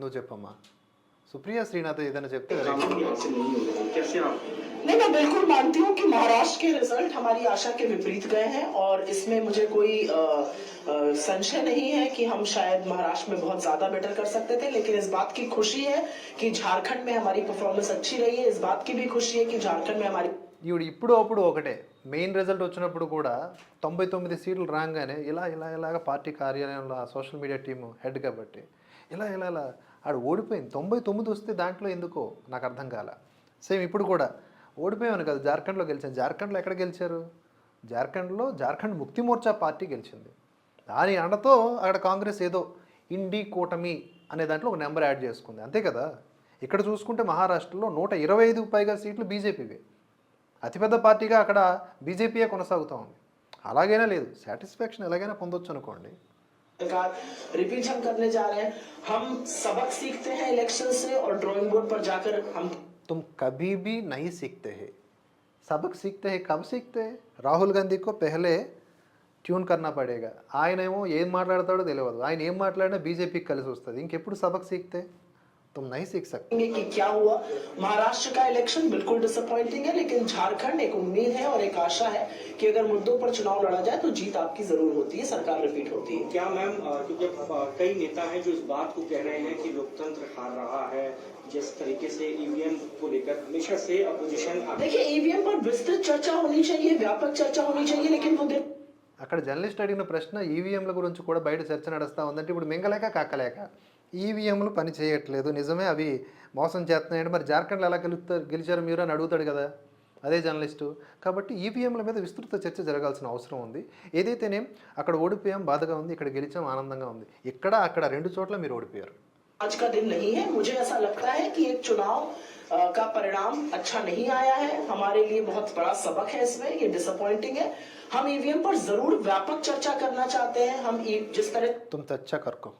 నువ్వు చెప్పమ్మా सुप्रिया श्रीनाथ ఏదైనా చెప్తే नहीं मैं बिल्कुल मानती हूँ कि महाराष्ट्र के रिजल्ट हमारी आशा के विपरीत गए हैं और इसमें मुझे कोई संशय नहीं है कि हम शायद महाराष्ट्र में बहुत ज्यादा बेटर कर सकते थे लेकिन इस बात की खुशी है कि झारखंड में हमारी परफॉर्मेंस अच्छी रही है इस बात की भी खुशी है कि झारखंड में हमारी ఈవిడ ఇప్పుడు అప్పుడు ఒకటే మెయిన్ రిజల్ట్ వచ్చినప్పుడు కూడా తొంభై తొమ్మిది సీట్లు రాగానే ఇలా ఇలా ఇలాగ పార్టీ కార్యాలయంలో సోషల్ మీడియా టీము హెడ్ కాబట్టి ఇలా ఇలా ఇలా ఆడు ఓడిపోయింది తొంభై తొమ్మిది వస్తే దాంట్లో ఎందుకో నాకు అర్థం కాల సేమ్ ఇప్పుడు కూడా ఓడిపోయాను కదా జార్ఖండ్లో గెలిచాను జార్ఖండ్లో ఎక్కడ గెలిచారు జార్ఖండ్లో జార్ఖండ్ ముక్తి మోర్చా పార్టీ గెలిచింది దాని అండతో అక్కడ కాంగ్రెస్ ఏదో ఇండి కూటమి అనే దాంట్లో ఒక నెంబర్ యాడ్ చేసుకుంది అంతే కదా ఇక్కడ చూసుకుంటే మహారాష్ట్రలో నూట ఇరవై ఐదు పైగా సీట్లు బీజేపీవే अति अतिपेद पार्टी का बीजेपी को अलागैना लेटिस्फाशन एलागैना पंदुन भी सबक सीखते हैं कब राहुल गांधी को पहले ट्यून करना पड़ेगा आयने एम तो बीजेपी कल इंकूँ सबक सीखते तुम नहीं सीख सकते कि क्या हुआ महाराष्ट्र का इलेक्शन बिल्कुल डिसअपॉइंटिंग है लेकिन झारखंड एक उम्मीद है और एक आशा है कि अगर मुद्दों पर चुनाव लड़ा जाए तो जीत आपकी जरूर होती है सरकार रिपीट होती है क्या मैम क्योंकि कई नेता हैं जो इस बात को कह रहे हैं कि लोकतंत्र हार रहा है जिस तरीके से ईवीएम e को लेकर हमेशा से अपोजिशन देखिए ईवीएम e पर विस्तृत चर्चा होनी चाहिए व्यापक चर्चा होनी चाहिए लेकिन वो అక్కడ జర్నలిస్ట్ అడిగిన ప్రశ్న ఈవీఎంల e గురించి కూడా బయట చర్చ నడుస్తూ ఉందంటే ఇప్పుడు మింగలేక కాకలేక ఈవీఎంలు పనిచేయట్లేదు నిజమే అవి మోసం చేస్తున్నాయండి మరి జార్ఖండ్లో ఎలా గెలుస్తారు గెలిచారు మీరు అని అడుగుతాడు కదా అదే జర్నలిస్టు కాబట్టి ఈవీఎంల మీద విస్తృత చర్చ జరగాల్సిన అవసరం ఉంది ఏదైతేనే అక్కడ ఓడిపోయాం బాధగా ఉంది ఇక్కడ గెలిచాం ఆనందంగా ఉంది ఇక్కడ అక్కడ రెండు చోట్ల మీరు ఓడిపోయారు आज का दिन नहीं है मुझे ऐसा लगता है कि एक चुनाव का परिणाम अच्छा नहीं आया है हमारे लिए बहुत बड़ा सबक है इसमें ये डिसअपॉइंटिंग है हम ईवीएम पर जरूर व्यापक चर्चा करना चाहते हैं हम जिस तरह तुम तो अच्छा कर